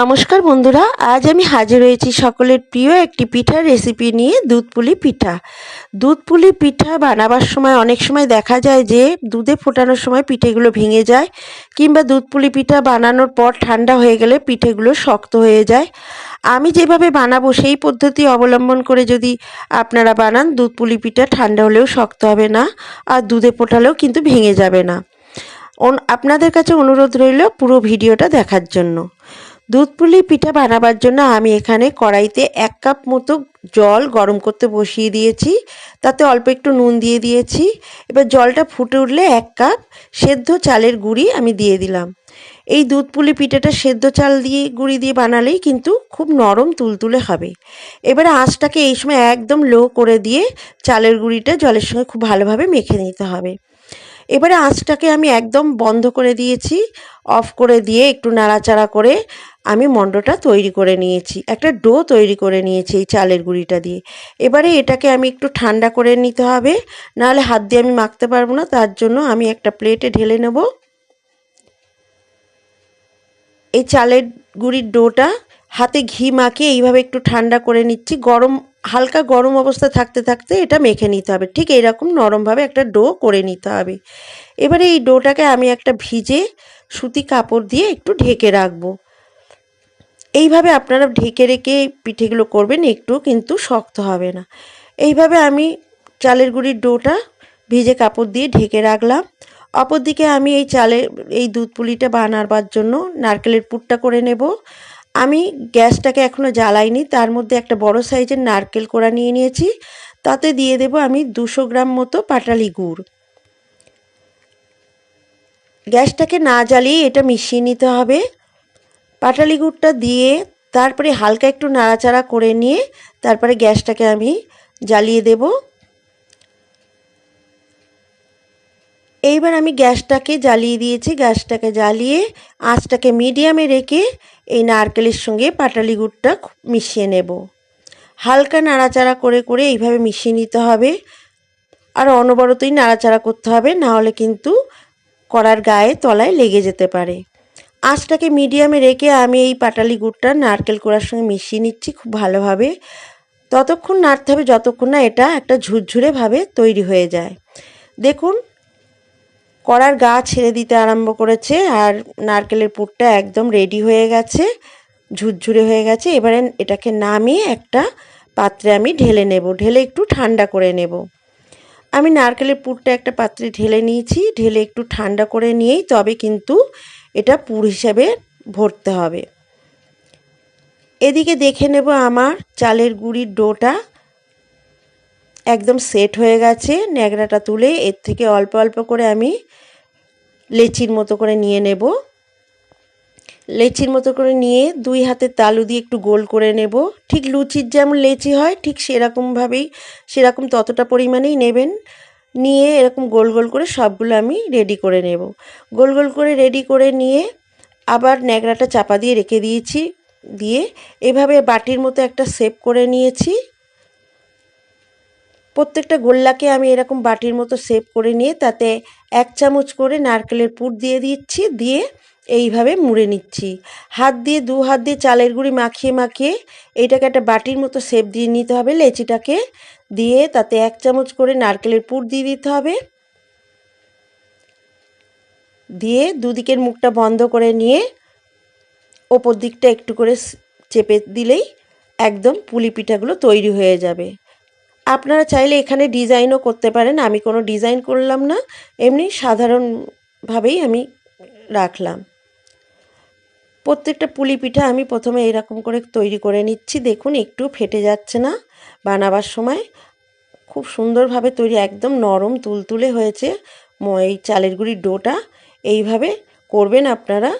নমস্কার বন্ধুরা, আজ আমি হাজির হয়েছি সকলের প্রিয় একটি পিঠার রেসিপি নিয়ে, দুধ পুলি পিঠা। দুধ পুলি পিঠা বানাবার সময় অনেক সময় দেখা যায় যে, দুধে ফোটানোর সময় পিঠেগুলো ভেঙে যায়, কিংবা দুধ পুলি পিঠা বানানোর পর ঠান্ডা হয়ে গেলে পিঠেগুলো শক্ত হয়ে যায়। আমি যেভাবে বানাবো সেই পদ্ধতি অবলম্বন করে যদি আপনারা বানান, দুধ পুলি পিঠা ঠান্ডা হলেও শক্ত হবে না, আর দুধে ফোটালেও কিন্তু ভেঙে যাবে না। আপনাদের কাছে অনুরোধ রইল পুরো ভিডিওটা দেখার জন্য। দুধ পুলি পিঠা বানাবার জন্য আমি এখানে কড়াইতে এক কাপ মতো জল গরম করতে বসিয়ে দিয়েছি। তাতে অল্প একটু নুন দিয়ে দিয়েছি। এবার জলটা ফুটে উঠলে এক কাপ সেদ্ধ চালের গুঁড়ি আমি দিয়ে দিলাম। এই দুধ পুলি পিঠাটা সেদ্ধ চাল দিয়ে, গুঁড়ি দিয়ে বানালেই কিন্তু খুব নরম তুলতুলে হবে। এবারে আঁচটাকে এই সময় একদম লো করে দিয়ে চালের গুঁড়িটা জলের সঙ্গে খুব ভালোভাবে মেখে নিতে হবে। এবারে আঁচটাকে আমি একদম বন্ধ করে দিয়েছি, অফ করে দিয়ে একটু নাড়াচাড়া করে আমি মণ্ডটা তৈরি করে নিয়েছি, একটা ডো তৈরি করে নিয়েছি এই চালের গুঁড়িটা দিয়ে। এবারে এটাকে আমি একটু ঠান্ডা করে নিতে হবে, নাহলে হাত দিয়ে আমি মাখতে পারব না, তার জন্য আমি একটা প্লেটে ঢেলে নেব। এই চালের গুঁড়ির ডোটা হাতে ঘি মাখিয়ে এইভাবে একটু ঠান্ডা করে নিচ্ছি, গরম হালকা গরম অবস্থা থাকতে থাকতে এটা মেখে নিতে হবে। ঠিক এইরকম নরমভাবে একটা ডো করে নিতে হবে। এবারে এই ডোটাকে আমি একটা ভিজে সুতি কাপড় দিয়ে একটু ঢেকে রাখব। এইভাবে আপনারা ঢেকে রেখে পিঠেগুলো করবেন একটু কিন্তু শক্ত হবে না। এইভাবে আমি চালের গুঁড়ির ডোটা ভিজে কাপড় দিয়ে ঢেকে রাখলাম। অপরদিকে আমি এই চালের এই দুধ পুলিটা বানাবার জন্য নারকেলের পুরটা করে নেব। আমি গ্যাসটাকে এখনও জ্বালাইনি, তার মধ্যে একটা বড় সাইজের নারকেল কোড়া নিয়ে নিয়েছি, তাতে দিয়ে দেব আমি দুশো গ্রাম মতো পাটালি গুড়। গ্যাসটাকে না জ্বালিয়ে এটা মিশিয়ে নিতে হবে। পাটালি গুড়টা দিয়ে তারপরে হালকা একটু নাড়াচাড়া করে নিয়ে তারপরে গ্যাসটাকে আমি জ্বালিয়ে দেব। এইবার আমি গ্যাসটাকে জ্বালিয়ে দিয়েছি, গ্যাসটাকে জ্বালিয়ে আঁচটাকে মিডিয়ামে রেখে এই নারকেলের সঙ্গে পাটালি গুড়টা মিশিয়ে নেব। হালকা নাড়াচাড়া করে করে এইভাবে মিশিয়ে নিতে হবে। আর অনবরতই নাড়াচাড়া করতে হবে নাহলে কিন্তু কড়ার গায়ে তলায় লেগে যেতে পারে। আঁচটাকে মিডিয়ামে রেখে আমি এই পাটালি গুড়টা নারকেল কোড়ার সঙ্গে মিশিয়ে নিচ্ছি খুব ভালোভাবে। ততক্ষণ নাড়তে হবে, যতক্ষণ না এটা একটা ঝুরঝুরেভাবে তৈরি হয়ে যায়। দেখুন কড়ার গা ছেড়ে দিতে আরম্ভ করেছে আর নারকেলের পুরটা একদম রেডি হয়ে গেছে, ঝুরঝুরে হয়ে গেছে। এবারে এটাকে নামিয়ে একটা পাত্রে আমি ঢেলে নেব। ঢেলে একটু ঠান্ডা করে নেব। আমি নারকেলের পুরটা একটা পাত্রে ঢেলে নিয়েছি। ঢেলে একটু ঠান্ডা করে নিয়েই তবে কিন্তু এটা পুর হিসাবে ভরতে হবে। এদিকে দেখে নেব আমার চালের গুঁড়ির ডোটা। একদম সেট হয়ে গেছে। ন্যাকড়াটা তুলে এর থেকে অল্প অল্প করে আমি লেচির মতো করে নিয়ে নেব। লেচির মতো করে নিয়ে দুই হাতে তালু দিয়ে একটু গোল করে নেব। ঠিক লুচির যেমন লেচি হয়, ঠিক সেরকমভাবেই, সেরকম ততটা পরিমাণেই নেবেন। নিয়ে এরকম গোল গোল করে সবগুলো আমি রেডি করে নেব। গোল গোল করে রেডি করে নিয়ে আবার ন্যাকড়াটা চাপা দিয়ে রেখে দিয়েছি। দিয়ে এভাবে বাটির মতো একটা শেপ করে নিয়েছি। প্রত্যেকটা গোল্লাকে আমি এরকম বাটির মতো শেপ করে নিয়ে তাতে এক চামচ করে নারকেলের পুর দিয়ে দিচ্ছি, দিয়ে এইভাবে মুড়ে নিচ্ছি। হাত দিয়ে, দু হাত দিয়ে চালের গুঁড়ি মাখিয়ে মাখিয়ে এইটাকে একটা বাটির মতো শেপ দিয়ে নিতে হবে লেচিটাকে, দিয়ে তাতে এক চামচ করে নারকেলের পুর দিয়ে দিতে হবে। দিয়ে দুদিকের মুখটা বন্ধ করে নিয়ে ওপর দিকটা একটু করে চেপে দিলেই একদম পুলি পিঠাগুলো তৈরি হয়ে যাবে। আপনারা চাইলে এখানে ডিজাইনও করতে পারেন। আমি কোনো ডিজাইন করলাম না। এমনি সাধারণভাবেই আমি রাখলাম। প্রত্যেকটা পুলি পিঠা আমি প্রথমে এরকম করে তৈরি করে নিচ্ছি। দেখুন, একটু ফেটে যাচ্ছে না বানাবার সময়। খুব সুন্দরভাবে তৈরি, একদম নরম তুলতুলে হয়েছে এই চালের গুঁড়ির ডোটা। এইভাবে করবেন আপনারা।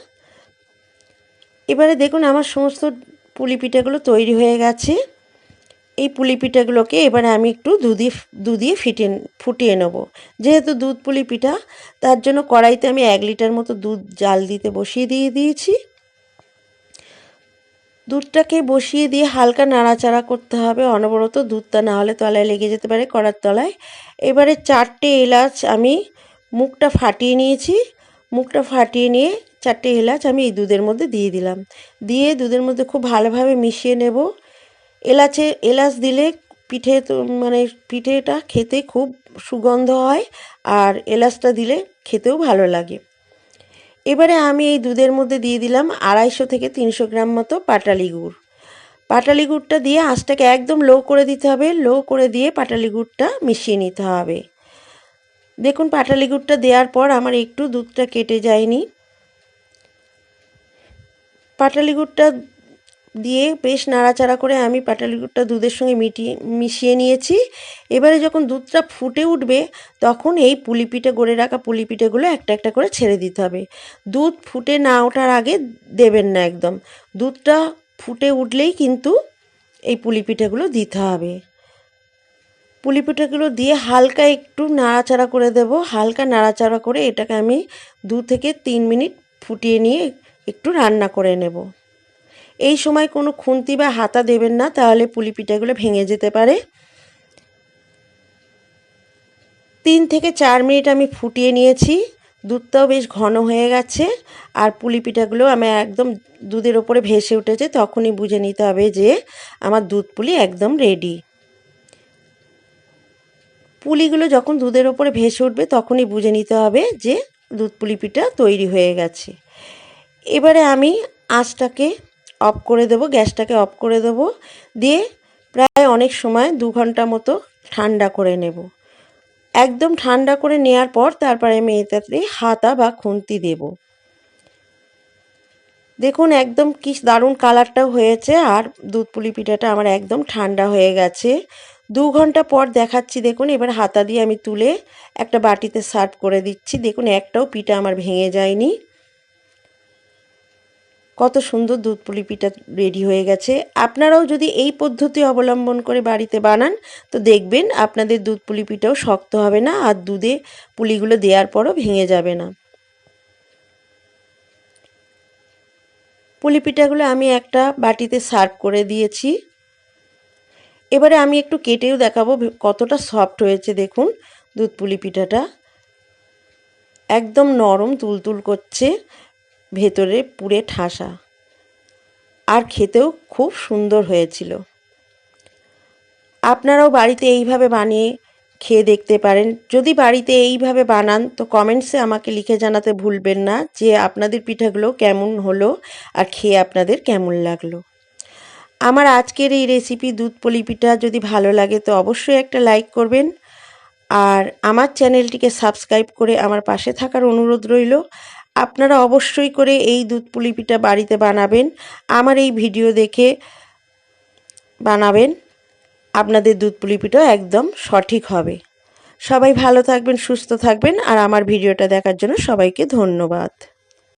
এবারে দেখুন, আমার সমস্ত পুলি পিঠাগুলো তৈরি হয়ে গেছে। এই পুলি পিঠাগুলোকে এবারে আমি একটু দুধি দুধিয়ে ফিটিয়ে ফুটিয়ে নেব। যেহেতু দুধ পুলি পিঠা তার জন্য কড়াইতে আমি এক লিটার মতো দুধ জাল দিতে বসিয়ে দিয়ে দিয়েছি। দুধটাকে বসিয়ে দিয়ে হালকা নাড়াচাড়া করতে হবে। অনবরত দুধটা না হলে তলায় লেগে যেতে পারে কড়ার তলায়। এবারে চারটে এলাচ আমি মুখটা ফাটিয়ে নিয়েছি। মুখটা ফাটিয়ে নিয়ে চারটে এলাচ আমি এই দুধের মধ্যে দিয়ে দিলাম। দিয়ে দুধের মধ্যে খুব ভালোভাবে মিশিয়ে নেব। এলাচে, এলাচ দিলে পিঠে মানে পিঠেটা খেতে খুব সুগন্ধ হয় আর এলাচটা দিলে খেতেও ভালো লাগে। এবারে আমি এই দুধের মধ্যে দিয়ে দিলাম আড়াইশো থেকে তিনশো গ্রাম মতো পাটালি গুড়। পাটালি গুড়টা দিয়ে আঁচটাকে একদম লো করে দিতে হবে, লো করে দিয়ে পাটালি গুড়টা মিশিয়ে নিতে হবে। দেখুন, পাটালি গুড়টা দেওয়ার পর আমার একটু দুধটা কেটে যায়নি। পাটালি গুড়টা দিয়ে বেশ নাড়াচাড়া করে আমি পাটালি গুড়টা দুধের সঙ্গে মিটিয়ে মিশিয়ে নিয়েছি। এবারে যখন দুধটা ফুটে উঠবে, তখন এই পুলি পিঠে গড়ে রাখা পুলি পিঠেগুলো একটা একটা করে ছেড়ে দিতে হবে। দুধ ফুটে না ওঠার আগে দেবেন না একদম। দুধটা ফুটে উঠলেই কিন্তু এই পুলি পিঠেগুলো দিতে হবে। পুলি পিঠেগুলো দিয়ে হালকা একটু নাড়াচাড়া করে দেব। হালকা নাড়াচাড়া করে এটাকে আমি দু থেকে তিন মিনিট ফুটিয়ে নিয়ে একটু রান্না করে নেব। এই সময় কোনো খুন্তি বা হাতা দেবেন না, তাহলে পুলি পিঠাগুলো ভেঙে যেতে পারে। তিন থেকে চার মিনিট আমি ফুটিয়ে নিয়েছি, দুধটাও বেশ ঘন হয়ে গেছে, আর পুলি পিঠাগুলো আমার একদম দুধের ওপরে ভেসে উঠেছে, তখনই বুঝে নিতে হবে যে আমার দুধ পুলি একদম রেডি পুলিগুলো যখন দুধের ওপরে ভেসে উঠবে, তখনই বুঝে নিতে হবে যে দুধ পুলি পিঠা তৈরি হয়ে গেছে। এবারে আমি আঁচটাকে অফ করে দেব, গ্যাসটাকে অফ করে দেব। দিয়ে প্রায় অনেক সময় দু ঘণ্টা মতো ঠান্ডা করে নেব। একদম ঠান্ডা করে নেওয়ার পর তারপরে আমি এটাতে হাতা বা খুন্তি দেব। দেখুন একদম কি দারুণ কালারটাও হয়েছে আর দুধ পুলি পিঠাটা আমার একদম ঠান্ডা হয়ে গেছে। দু ঘণ্টা পর দেখাচ্ছি, দেখুন এবার হাতা দিয়ে আমি তুলে একটা বাটিতে সার্ভ করে দিচ্ছি। দেখুন একটাও পিঠা আমার ভেঙে যায়নি। কত সুন্দর দুধ পুলি পিঠা রেডি হয়ে গেছে। আপনারাও যদি এই পদ্ধতি অবলম্বন করে বাড়িতে বানান, তো দেখবেন আপনাদের দুধ পুলি পিঠাও শক্ত হবে না আর দুধে পুলিগুলো দেওয়ার পরও ভেঙে যাবে না। পুলি পিঠাগুলো আমি একটা বাটিতে সার্ভ করে দিয়েছি। এবারে আমি একটু কেটেও দেখাবো কতটা সফট হয়েছে দেখুন দুধ পুলি পিঠাটা একদম নরম তুলতুল করছে। ভেতরে পুরে ঠাসা। আর খেতেও খুব সুন্দর হয়েছিল। আপনারাও বাড়িতে এইভাবে বানিয়ে খেয়ে দেখতে পারেন। যদি বাড়িতে এইভাবে বানান, তো কমেন্টসে আমাকে লিখে জানাতে ভুলবেন না যে আপনাদের পিঠাগুলো কেমন হলো আর খেয়ে আপনাদের কেমন লাগল। আমার আজকের এই রেসিপি দুধ পলি পিঠা যদি ভালো লাগে, তো অবশ্যই একটা লাইক করবেন। আর আমার চ্যানেলটিকে সাবস্ক্রাইব করে আমার পাশে থাকার অনুরোধ রইল। আপনারা অবশ্যই করে এই দুধ পুলিপিটা বাড়িতে বানাবেন। আমার এই ভিডিও দেখে বানাবেন। আপনাদের দুধ পুলি পিঠা একদম সঠিক হবে। সবাই ভালো থাকবেন, সুস্থ থাকবেন, আর আমার ভিডিওটা দেখার জন্য সবাইকে ধন্যবাদ।